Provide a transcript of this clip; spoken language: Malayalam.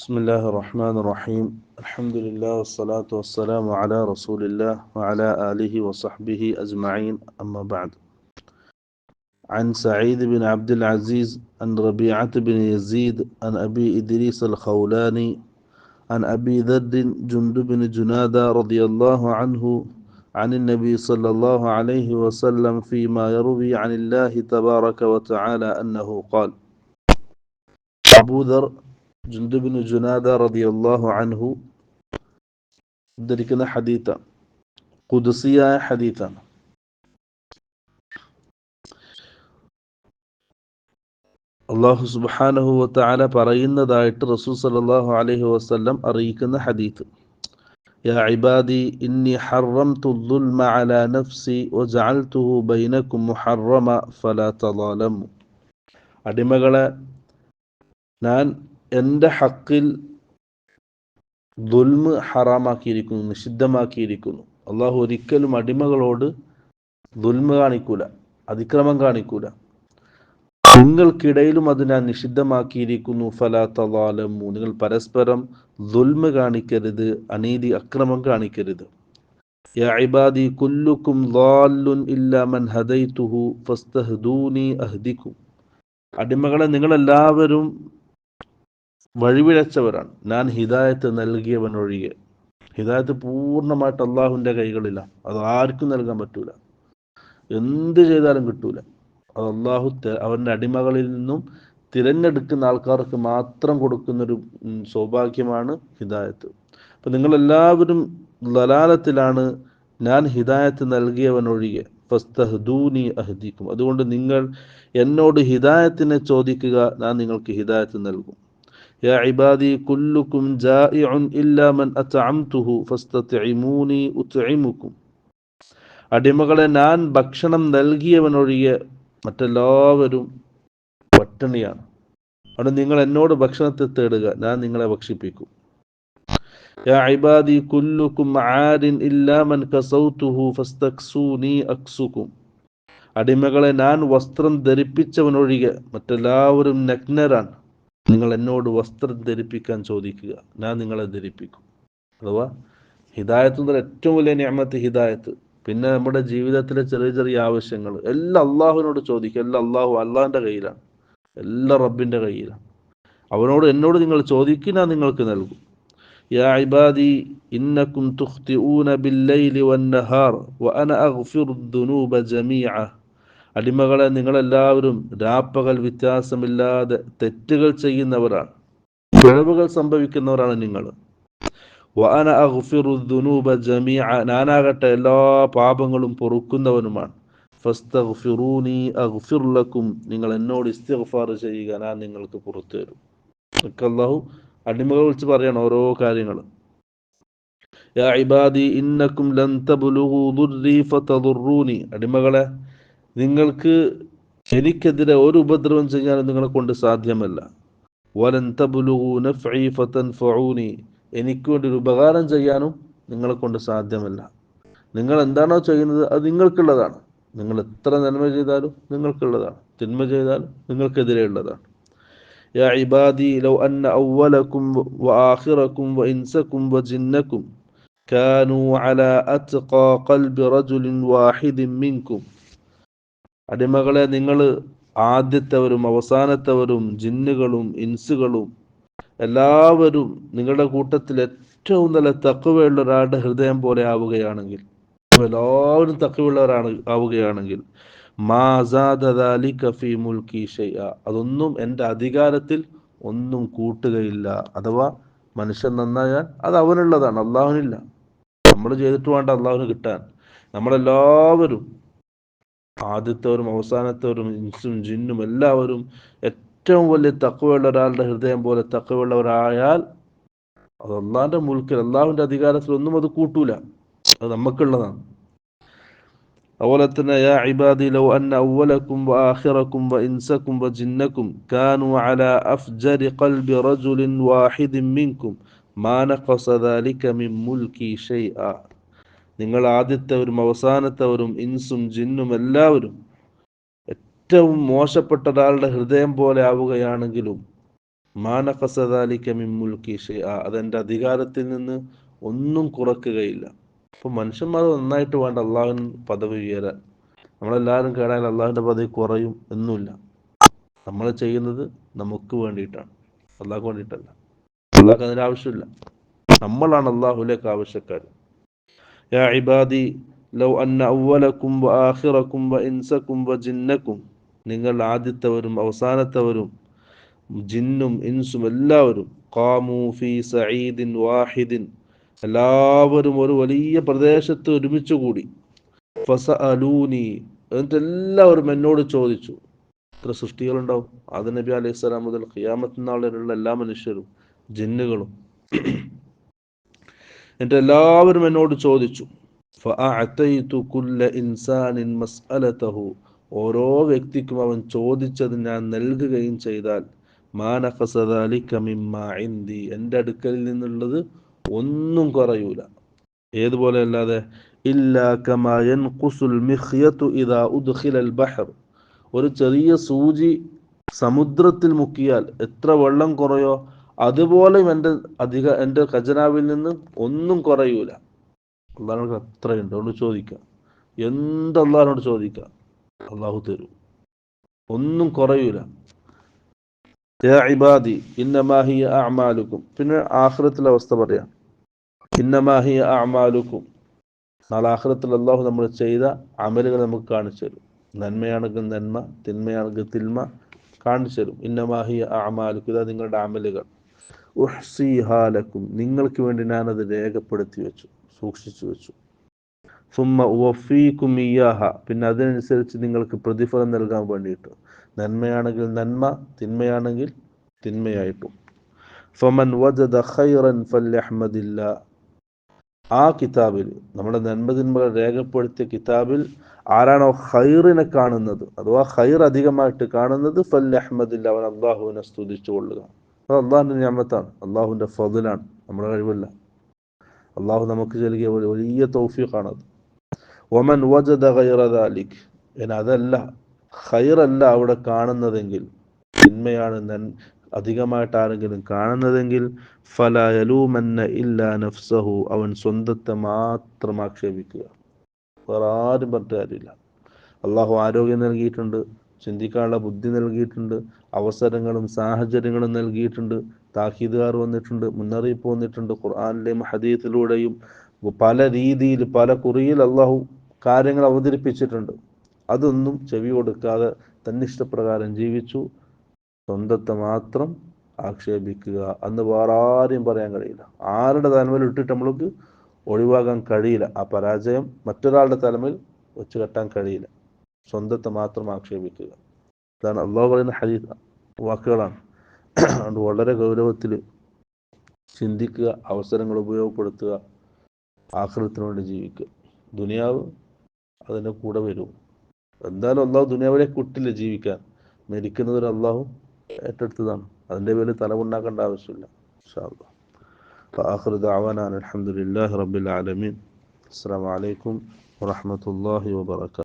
بسم الله الرحمن الرحيم. الحمد لله والصلاة والسلام على رسول الله وعلى آله وصحبه أجمعين. أما بعد. عن سعيد بن عبد العزيز عن ربيعة بن يزيد عن أبي إدريس الخولاني عن أبي ذر جند بن جنادة رضي الله عنه عن النبي صلى الله عليه وسلم فيما يروي عن الله تبارك وتعالى أنه قال أبو ذر ജുന്ദുബിന് ജുനാദ റളിയല്ലാഹു അൻഹു ഉദ്ധരിക്കുന്ന ഹദീത്താണ് കുദസിയായ ഹദീത്താണ് അള്ളാഹു സുബ്ഹാനഹു വതആല പറയുന്നതായിട്ട് റസൂൽ സല്ലല്ലാഹു അലൈഹി വസല്ലം അറിയിക്കുന്ന ഹദീത്ത് يا عبادي إني حرمت الظلم على نفسي وجعلته بينكم محرما فلا تظالموا അടിമകളെ ഞാൻ എന്റെ ഹക്കിൽ ദുൽമ് ഹറാമാക്കിയിരിക്കുന്നു നിഷിദ്ധമാക്കിയിരിക്കുന്നു. അള്ളാഹു ഒരിക്കലും അടിമകളോട് ദുൽമ കാണിക്കൂല അതിക്രമം കാണിക്കൂല. നിങ്ങൾക്കിടയിലും അത് ഞാൻ നിഷിദ്ധമാക്കിയിരിക്കുന്നു. ഫലാ തലാലമു നിങ്ങൾ പരസ്പരം ദുൽമ കാണിക്കരുത് അനീതി അക്രമം കാണിക്കരുത്. ഇബാദി കുല്ലുക്കും ഇല്ലാ മൻ അടിമകളെ നിങ്ങളെല്ലാവരും വഴിവിഴച്ചവരാണ് ഞാൻ ഹിദായത്ത് നൽകിയവൻ ഒഴികെ ഹിദായത്ത് പൂർണമായിട്ട് അള്ളാഹുവിന്റെ കൈകളിലാണ് അത് ആർക്കും നൽകാൻ പറ്റൂല. എന്ത് ചെയ്താലും കിട്ടൂല. അത് അള്ളാഹു അവന്റെ അടിമകളിൽ നിന്നും തിരഞ്ഞെടുക്കുന്ന ആൾക്കാർക്ക് മാത്രം കൊടുക്കുന്നൊരു സൗഭാഗ്യമാണ് ഹിദായത്ത്. അപ്പം നിങ്ങളെല്ലാവരും ലലാലത്തിലാണ് ഞാൻ ഹിദായത്ത് നൽകിയവൻ ഒഴികെ ഫസ്തഹദൂനി അതുകൊണ്ട് നിങ്ങൾ എന്നോട് ഹിദായത്തിനെ ചോദിക്കുക ഞാൻ നിങ്ങൾക്ക് ഹിദായത്ത് നൽകും. يا عبادي كلكم جائع إلا من أطعمته فاستطعموني أطعمكم അടിമകളെ ഞാൻ ഭക്ഷണം നൽകിയവനൊഴികെ മറ്റെല്ലാവരും പട്ടിണിയാണ് അവിടെ നിങ്ങൾ എന്നോട് ഭക്ഷണത്തെ തേടുക ഞാൻ നിങ്ങളെ ഭക്ഷിപ്പിക്കും يا عبادي كلكم عار إلا من كسوته فاستكسوني أكسكم അടിമകളെ ഞാൻ വസ്ത്രം ധരിപ്പിച്ചവനൊഴികെ മറ്റെല്ലാവരും നഗ്നരാണ് നിങ്ങൾ എന്നോട് വസ്ത്രം ധരിപ്പിക്കാൻ ചോദിക്കുക ഞാൻ നിങ്ങളെ ധരിപ്പിക്കും അഥവാ ഹിദായത്തുന്ന ഏറ്റവും വലിയ നിയമത്ത് ഹിദായത്ത് പിന്നെ നമ്മുടെ ജീവിതത്തിലെ ചെറിയ ചെറിയ ആവശ്യങ്ങൾ എല്ലാം അള്ളാഹുവിനോട് ചോദിക്കുക എല്ലാം അള്ളാഹു അള്ളാഹിൻ്റെ കയ്യിലാണ് എല്ലാം റബ്ബിൻ്റെ കയ്യിലാണ് അവനോട് എന്നോട് നിങ്ങൾ ചോദിക്കുക ഞാൻ നിങ്ങൾക്ക് നൽകും يا عبادي إنكم تخطئون بالليل والنهار وأنا أغفر الذنوب جميعا അടിമകളെ നിങ്ങളെല്ലാവരും രാപ്പകൽ വ്യത്യാസമില്ലാതെ തെറ്റുകൾ ചെയ്യുന്നവരാണ്. പിഴവുകൾ സംഭവിക്കുന്നവരാണ് നിങ്ങൾ. വാന അഗ്ഫിറുദ്ദുനൂബ ജമീഅ ഞാനാകട്ടെ എല്ലാ പാപങ്ങളും പൊറുക്കുന്നവനുമാണ്. അഗ്ഫിർലക്കും നിങ്ങൾ എന്നോട് ഇസ്തിഗ്ഫാർ ചെയ്യുക ഞാൻ നിങ്ങൾക്ക് പുറത്തു തരും. അള്ളാഹു അടിമകൾ വിളിച്ച് പറയണം ഓരോ കാര്യങ്ങൾ. യാ ഇബാദി ലൻ അടിമകളെ നിങ്ങൾക്ക് എനിക്കെതിരെ ഒരു ഉപദ്രവം ചെയ്യാനും നിങ്ങളെ കൊണ്ട് സാധ്യമല്ല വലൻ തബ്ലുഗു നഫ്ഇ ഫതൻഫഊനി എനിക്ക് വേണ്ടി ഒരു ഉപകാരം ചെയ്യാനും നിങ്ങളെ കൊണ്ട് സാധ്യമല്ല നിങ്ങൾ എന്താണോ ചെയ്യുന്നത് അത് നിങ്ങൾക്കുള്ളതാണ് നിങ്ങൾ എത്ര നന്മ ചെയ്താലും നിങ്ങൾക്കുള്ളതാണ് തിന്മ ചെയ്താലും നിങ്ങൾക്കെതിരെയുള്ളതാണ് يا عبادي لو أن أولكم وآخركم وإنسكم وجنكم كانوا على أتقى قلب رجل واحد منكم അടിമകളെ നിങ്ങൾ ആദ്യത്തവരും അവസാനത്തവരും ജിന്നുകളും ഇൻസുകളും എല്ലാവരും നിങ്ങളുടെ കൂട്ടത്തിൽ ഏറ്റവും നല്ല തക്കവയുള്ള ഒരാളുടെ ഹൃദയം പോലെ ആവുകയാണെങ്കിൽ എല്ലാവരും തക്കവുള്ളവരാണ് ആവുകയാണെങ്കിൽ അതൊന്നും എന്റെ അധികാരത്തിൽ ഒന്നും കൂട്ടുകയില്ല. അഥവാ മനുഷ്യൻ നന്നായാൽ അത് അവനുള്ളതാണ് അള്ളാഹുനില്ല നമ്മൾ ചെയ്തിട്ട് വേണ്ട അള്ളാഹുന് കിട്ടാൻ. നമ്മളെല്ലാവരും ആദ്യത്തവരും അവസാനത്തവരും ഇൻസും ജിന്നും എല്ലാവരും ഏറ്റവും വലിയ തക്കവയുള്ള ഒരാളുടെ ഹൃദയം പോലെ തക്കവയുള്ളവരായാൽ അത് അള്ളാഹിന്റെ മുൽക്കിൽ അള്ളാഹുവിന്റെ അധികാരത്തിൽ ഒന്നും അത് കൂട്ടൂല. അത് നമുക്കുള്ളതാണ് അതുപോലെ തന്നെ യാ ഇബാദി ലൗ അന്ന അവലക്കും വആഖിറക്കും വഇൻസക്കും വജിന്നക്കും കാനു അലാ അഫ്ജരി ഖൽബി റജുലിൻ വാഹിദിൻ മിൻകും മാ നഖസ ദാലിക മിൻ മുൽക്കി ഷൈഅ നിങ്ങൾ ആദ്യത്തെവരും അവസാനത്തെവരും ഇൻസും ജിന്നും എല്ലാവരും ഏറ്റവും മോശപ്പെട്ട ഒരാളുടെ ഹൃദയം പോലെ ആവുകയാണെങ്കിലും മാനഖസദാലിക്ക മിമ്മുൽക്കി അതെന്റെ അധികാരത്തിൽ നിന്ന് ഒന്നും കുറക്കുകയില്ല. അപ്പോൾ മനുഷ്യന്മാർ നന്നായിട്ട് വേണ്ട അള്ളാഹുവിൻ പദവി ഉയരാൻ. നമ്മളെല്ലാവരും കേടാൻ അള്ളാഹുവിന്റെ പദവി കുറയും എന്നുമില്ല. നമ്മൾ ചെയ്യുന്നത് നമുക്ക് വേണ്ടിയിട്ടാണ്. അള്ളാഹ്ക്ക് വേണ്ടിയിട്ടല്ല. അള്ളാഹ്ക്ക് അതിന് ആവശ്യമില്ല. നമ്മളാണ് അള്ളാഹുലേക്ക് ആവശ്യക്കാർ യാ عبادي ലൗ അന്ന അവലക്കും വ ആഖിറക്കും വ ഇൻസക്കും വ ജിന്നക്കും നിങ്ങൾ ആദ്യത്തവരും അവസാനത്തവരും ജിന്നും ഇൻസും എല്ലാവരും ഖാമു ഫി സഈദിൻ വാഹിദിൻ. എല്ലാവരും ഒരു വലിയ പ്രദേശത്ത് ഒരുമിച്ച് കൂടി. ഫസ അലൂനി എന്നിട്ട് എല്ലാവരും എന്നോട് ചോദിച്ചു. എത്ര സൃഷ്ടികളുണ്ടാവും. ആദ നബി അലൈഹി സ്വലാം മുതൽ ഖിയാമത്ത് നാളിലുള്ള എല്ലാ മനുഷ്യരും ജിന്നുകളും. എന്നിട്ട് എല്ലാവരും എന്നോട് ചോദിച്ചു മസ്അലതഹു. ഓരോ വ്യക്തിക്കും അവൻ ചോദിച്ചത് ഞാൻ നൽകുകയും ചെയ്താൽ മാനഫസദാലിക മിമ്മാ ഇൻദി. എന്റെ അടുക്കലിൽ നിന്നുള്ളത് ഒന്നും കുറയൂല. ഏതുപോലെ അല്ലാതെ ഒരു ചെറിയ സൂചി സമുദ്രത്തിൽ മുക്കിയാൽ എത്ര വെള്ളം കുറയോ? അതുപോലെയും എന്റെ അധിക എന്റെ ഖജനാവിൽ നിന്ന് ഒന്നും കുറയൂല. അള്ളാഹിനോട് അത്രയുണ്ട്. അതുകൊണ്ട് ചോദിക്കാം എന്ത് അള്ളാഹിനോട് ചോദിക്കാം അള്ളാഹു തരും. ഒന്നും കുറയൂല. ഇബാദി ഇന്നമാഹിയ അഅമാലുക്കും. പിന്നെ ആഖിറത്തിലെ അവസ്ഥ പറയാം. ഇന്നമാഹിയ അഅമാലുക്കും. നാളെ ആഖിറത്തിൽ അള്ളാഹു നമ്മൾ ചെയ്ത അമലുകൾ നമുക്ക് കാണിച്ചു തരും. നന്മയാണെങ്കിൽ നന്മ തിന്മയാണെങ്കിൽ തിന്മ കാണിച്ചു തരും. ഇന്നമാഹിയ അഅമാലുക്കും. ഇതാ നിങ്ങളുടെ അമലുകൾ. ഉഹ്സിഹാലക്കും നിങ്ങൾക്ക് വേണ്ടി ഞാൻ അത് രേഖപ്പെടുത്തി വെച്ചു സൂക്ഷിച്ചു വെച്ചു. സുമ്മ ഉവഫീക്കും ഇയാഹ പിന്നെ അതിനനുസരിച്ച് നിങ്ങൾക്ക് പ്രതിഫലം നൽകാൻ വേണ്ടിയിട്ട്. നന്മയാണെങ്കിൽ നന്മ തിന്മയാണെങ്കിൽ തിന്മയായിട്ടും. ഫമൻ വജദ ഖൈറൻ ഫല്യഹ്മദില്ല. ആ കിതാബിൽ നമ്മുടെ നന്മ തിന്മകൾ രേഖപ്പെടുത്തിയ കിതാബിൽ ആരാണോ ഖൈറിനെ കാണുന്നത്. അഥവാ ഖൈർ അധികമായിട്ട് കാണുന്നത് ഫല്യഹ്മദില്ല അവൻ അള്ളാഹുവിനെ സ്തുതിച്ചു കൊള്ളുക. അത് അള്ളാഹുവിന്റെ ഞാമത്താണ്. അള്ളാഹുവിന്റെ ഫതിലാണ് നമ്മുടെ കഴിവല്ല. അള്ളാഹു നമുക്ക് നൽകിയ വലിയ തൗഫീഖാണത്. ഒമൻ വജദ ഖൈറദാലിക് പിന്നെ അതല്ല ഖൈറല്ല അവിടെ കാണുന്നതെങ്കിൽ തിന്മയാണ് അധികമായിട്ട് ആരെങ്കിലും കാണുന്നതെങ്കിൽ ഫലയലൂമന്ന ഇല്ല നഫ്സഹു. അവൻ സ്വന്തത്തെ മാത്രം ആക്ഷേപിക്കുക. വേറെ ആരും പറഞ്ഞിട്ട് കാര്യമില്ല. അള്ളാഹു ആരോഗ്യം നൽകിയിട്ടുണ്ട് ചിന്തിക്കാനുള്ള ബുദ്ധി നൽകിയിട്ടുണ്ട് അവസരങ്ങളും സാഹചര്യങ്ങളും നൽകിയിട്ടുണ്ട്. താക്കീതുകാർ വന്നിട്ടുണ്ട് മുന്നറിയിപ്പ് വന്നിട്ടുണ്ട്. ഖുർആാനിലെയും ഹദീത്തിലൂടെയും പല രീതിയിൽ പല കുറിയിൽ അള്ളാഹു കാര്യങ്ങൾ അവതരിപ്പിച്ചിട്ടുണ്ട്. അതൊന്നും ചെവി കൊടുക്കാതെ തന്നിഷ്ടപ്രകാരം ജീവിച്ചു. സ്വന്തത്തെ മാത്രം ആക്ഷേപിക്കുക അന്ന് വേറെ ആരെയും പറയാൻ കഴിയില്ല. ആരുടെ തലമേൽ ഇട്ടിട്ട് നമ്മൾക്ക് ഒഴിവാക്കാൻ കഴിയില്ല. ആ പരാജയം മറ്റൊരാളുടെ തലമേൽ വെച്ച് കെട്ടാൻ കഴിയില്ല. സ്വന്തത്തെ മാത്രം ആക്ഷേപിക്കുക. ഇതാണ് അള്ളാഹു പറയുന്ന ഹദീസ് വാക്കുകളാണ് അതുകൊണ്ട് വളരെ ഗൗരവത്തിൽ ചിന്തിക്കുക അവസരങ്ങൾ ഉപയോഗപ്പെടുത്തുക ആഹ്ലത്തിന് വേണ്ടി ജീവിക്കുക ദുനിയാവ് അതിൻ്റെ കൂടെ വരും എന്തായാലും അള്ളാഹു ദുനിയാവിലേക്ക് കുട്ടില്ല ജീവിക്കാൻ മരിക്കുന്നത് അള്ളാഹു ഏറ്റെടുത്തതാണ് അതിൻ്റെ പേരിൽ തലമുണ്ടാക്കേണ്ട ആവശ്യമില്ല فآخر دعوانا أن الحمد لله رب العالمين السلام عليكم ورحمة الله وبركاته